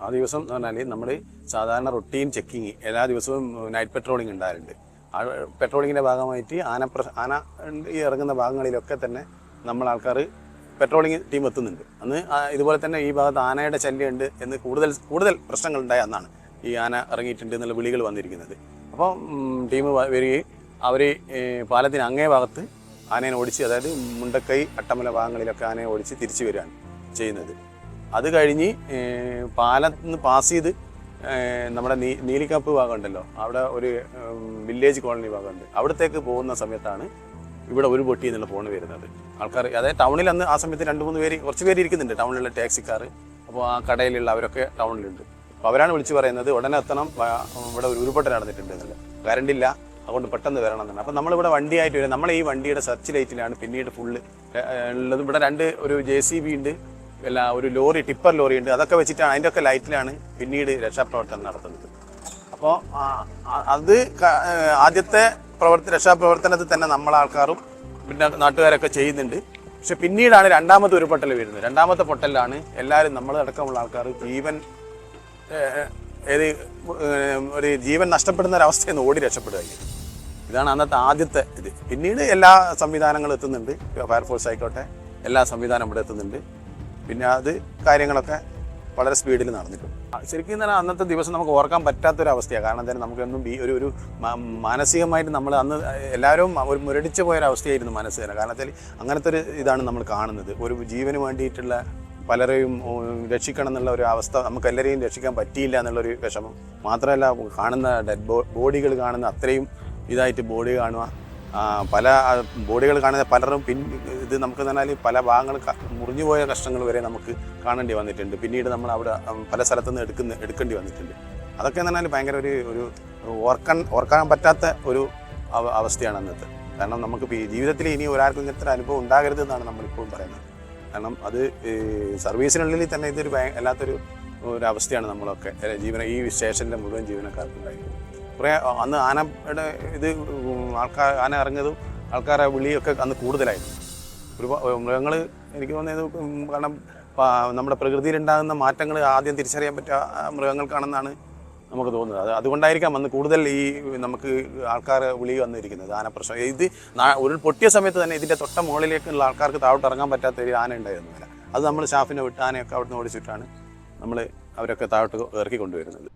ആ ദിവസം എന്ന് പറഞ്ഞാൽ നമ്മൾ സാധാരണ റൊട്ടീൻ ചെക്കിങ് എല്ലാ ദിവസവും നൈറ്റ് പെട്രോളിംഗ് ഉണ്ടാകാറുണ്ട് ആ പെട്രോളിങ്ങിന്റെ ഭാഗമായിട്ട് ആന പ്ര- ആന ഇറങ്ങുന്ന ഭാഗങ്ങളിലൊക്കെ തന്നെ നമ്മൾ ആൾക്കാർ പെട്രോളിംഗ് ടീം എത്തുന്നുണ്ട്. അന്ന് ഇതുപോലെ തന്നെ ഈ ഭാഗത്ത് ആനയുടെ ശല്യമുണ്ട് എന്ന് കൂടുതൽ കൂടുതൽ പ്രശ്നങ്ങൾ ഉണ്ടായ അന്നാണ് ഈ ആന ഇറങ്ങിയിട്ടുണ്ട് എന്നുള്ള വിളികൾ വന്നിരിക്കുന്നത്. അപ്പോൾ ടീം വരികയും അവർ പാലത്തിന് അങ്ങേ ഭാഗത്ത് ആനയെ ഓടിച്ച് അതായത് മുണ്ടക്കൈ അട്ടമല ഭാഗങ്ങളിലൊക്കെ ആനയെ ഓടിച്ച് തിരിച്ചു വരികയാണ് ചെയ്യുന്നത്. അത് കഴിഞ്ഞ് ഏഹ്, പാലത്ത് നിന്ന് പാസ് ചെയ്ത് നമ്മുടെ നീ നീലിക്കാപ്പ് ഭാഗം ഉണ്ടല്ലോ അവിടെ ഒരു വില്ലേജ് കോളനി ഭാഗമുണ്ട്. അവിടത്തേക്ക് പോകുന്ന സമയത്താണ് ഇവിടെ ഒരു പൊട്ടി എന്നുള്ള ഫോൺ വരുന്നത്. ആൾക്കാർ അതായത് ടൗണിൽ അന്ന് ആ സമയത്ത് രണ്ട് മൂന്ന് പേര് കുറച്ച് പേര് ഇരിക്കുന്നുണ്ട്. ടൗണിലുള്ള ടാക്സിക്കാർ അപ്പോൾ ആ കടയിലുള്ള അവരൊക്കെ ടൗണിലുണ്ട് അപ്പോൾ അവരാണ് വിളിച്ച് പറയുന്നത് ഉടനെ എത്തണം. ഇവിടെ ഒരു ഉരുൾപൊട്ടൽ നടന്നിട്ടുണ്ട് എന്നല്ല കറണ്ട് ഇല്ല. അതുകൊണ്ട് പെട്ടെന്ന് വരണം എന്നാണ്. അപ്പോൾ നമ്മളിവിടെ വണ്ടിയായിട്ട് വരും. നമ്മളെ ഈ വണ്ടിയുടെ സെർച്ച് ലൈറ്റിലാണ് പിന്നീട് ഫുള്ള് ഉള്ളത്. ഇവിടെ രണ്ട് ഒരു ജെ സി ബി ഉണ്ട്. എല്ലാ ഒരു ലോറി ടിപ്പർ ലോറി ഉണ്ട്. അതൊക്കെ വെച്ചിട്ടാണ് അതിന്റെ ഒക്കെ ലൈറ്റിലാണ് പിന്നീട് രക്ഷാപ്രവർത്തനം നടത്തുന്നത്. അപ്പോൾ അത് ആദ്യത്തെ പ്രവർത്തി രക്ഷാപ്രവർത്തനത്തിൽ തന്നെ നമ്മളെ ആൾക്കാരും പിന്നെ നാട്ടുകാരൊക്കെ ചെയ്യുന്നുണ്ട്. പക്ഷെ പിന്നീടാണ് രണ്ടാമത്തെ ഒരു പൊട്ടൽ വരുന്നത്. രണ്ടാമത്തെ പൊട്ടലിലാണ് എല്ലാവരും നമ്മൾ അടക്കമുള്ള ആൾക്കാർ ജീവൻ ഏത് ഒരു ജീവൻ നഷ്ടപ്പെടുന്ന ഒരവസ്ഥയിൽ നിന്ന് ഓടി രക്ഷപ്പെടുക ഇതാണ് അന്നത്തെ ആദ്യത്തെ ഇത്. പിന്നീട് എല്ലാ സംവിധാനങ്ങളും എത്തുന്നുണ്ട്. ഫയർഫോഴ്സ് ആയിക്കോട്ടെ എല്ലാ സംവിധാനം ഇവിടെ എത്തുന്നുണ്ട്. പിന്നെ അത് കാര്യങ്ങളൊക്കെ വളരെ സ്പീഡിൽ നടന്നിട്ടുണ്ട്. ശരിക്കും തന്നെ അന്നത്തെ ദിവസം നമുക്ക് ഓർക്കാൻ പറ്റാത്തൊരവസ്ഥയാണ് കാരണം തന്നെ നമുക്ക് എന്നും ഈ ഒരു ഒരു മാനസികമായിട്ട് നമ്മൾ അന്ന് എല്ലാവരും ഒരു മുരടിച്ചു പോയൊരവസ്ഥയായിരുന്നു ഒരു അവസ്ഥയായിരുന്നു മനസ്സ് തന്നെ. കാരണം വെച്ചാൽ അങ്ങനത്തെ ഒരു ഇതാണ് നമ്മൾ കാണുന്നത്. ഒരു ജീവന് വേണ്ടിയിട്ടുള്ള പലരെയും രക്ഷിക്കണം എന്നുള്ള ഒരു അവസ്ഥ നമുക്ക് എല്ലാവരെയും രക്ഷിക്കാൻ പറ്റിയില്ല എന്നുള്ളൊരു വിഷമം മാത്രമല്ല കാണുന്ന ഡെഡ് ബോഡികൾ കാണുന്ന അത്രയും ഇതായിട്ട് ബോഡി കാണുക പല ബോഡികൾ കാണുന്ന പലരും പിൻ ഇത് നമുക്ക് പറഞ്ഞാൽ പല ഭാഗങ്ങൾ മുറിഞ്ഞു പോയ കഷ്ണങ്ങൾ വരെ നമുക്ക് കാണേണ്ടി വന്നിട്ടുണ്ട്. പിന്നീട് നമ്മൾ അവിടെ പല സ്ഥലത്തുനിന്ന് എടുക്കുന്ന എടുക്കേണ്ടി വന്നിട്ടുണ്ട്. അതൊക്കെ പറഞ്ഞാൽ ഭയങ്കര ഒരു ഒരു ഓർക്കാൻ ഓർക്കാൻ പറ്റാത്ത ഒരു അവ- അവസ്ഥയാണ് അന്നത്തെ. കാരണം നമുക്ക് ജീവിതത്തിൽ ഇനി ഒരാൾക്കും ഇങ്ങനത്തെ അനുഭവം ഉണ്ടാകരുത് എന്നാണ് നമ്മളിപ്പോഴും പറയുന്നത്. കാരണം അത് സർവീസിനുള്ളിൽ തന്നെ ഇതൊരു വല്ലാത്തൊരു ഒരു അവസ്ഥയാണ് നമ്മളൊക്കെ ജീവന ഈ സ്റ്റേഷനിലെ മുഴുവൻ ജീവനക്കാർക്കും ഉണ്ടായിരുന്നത് കുറേ അന്ന് ആനയുടെ ഇത് ആൾക്കാർ ആന ഇറങ്ങിയതും ആൾക്കാരെ വിളിയൊക്കെ അന്ന് കൂടുതലായിരുന്നു. ഒരുപാട് മൃഗങ്ങൾ എനിക്ക് തോന്നിയത് കാരണം നമ്മുടെ പ്രകൃതിയിലുണ്ടാകുന്ന മാറ്റങ്ങൾ ആദ്യം തിരിച്ചറിയാൻ പറ്റുക മൃഗങ്ങൾക്കാണെന്നാണ് നമുക്ക് തോന്നുന്നത്. അത് അതുകൊണ്ടായിരിക്കാം അന്ന് കൂടുതൽ ഈ നമുക്ക് ആൾക്കാർ വിളി വന്നിരിക്കുന്നത് ആന പ്രശ്നം. ഇത് ഒരു പൊട്ടിയ സമയത്ത് തന്നെ ഇതിന്റെ തൊട്ട മുകളിലേക്കുള്ള ആൾക്കാർക്ക് താഴോട്ട് ഇറങ്ങാൻ പറ്റാത്ത ഒരു ആന ഉണ്ടായിരുന്നില്ല. അത് നമ്മൾ സ്റ്റാഫിനെ വിട്ട് ആനയൊക്കെ അവിടുന്ന് ഓടിച്ചിട്ടാണ് നമ്മൾ അവരൊക്കെ താഴോട്ട് ഇറക്കി കൊണ്ടുവരുന്നത്.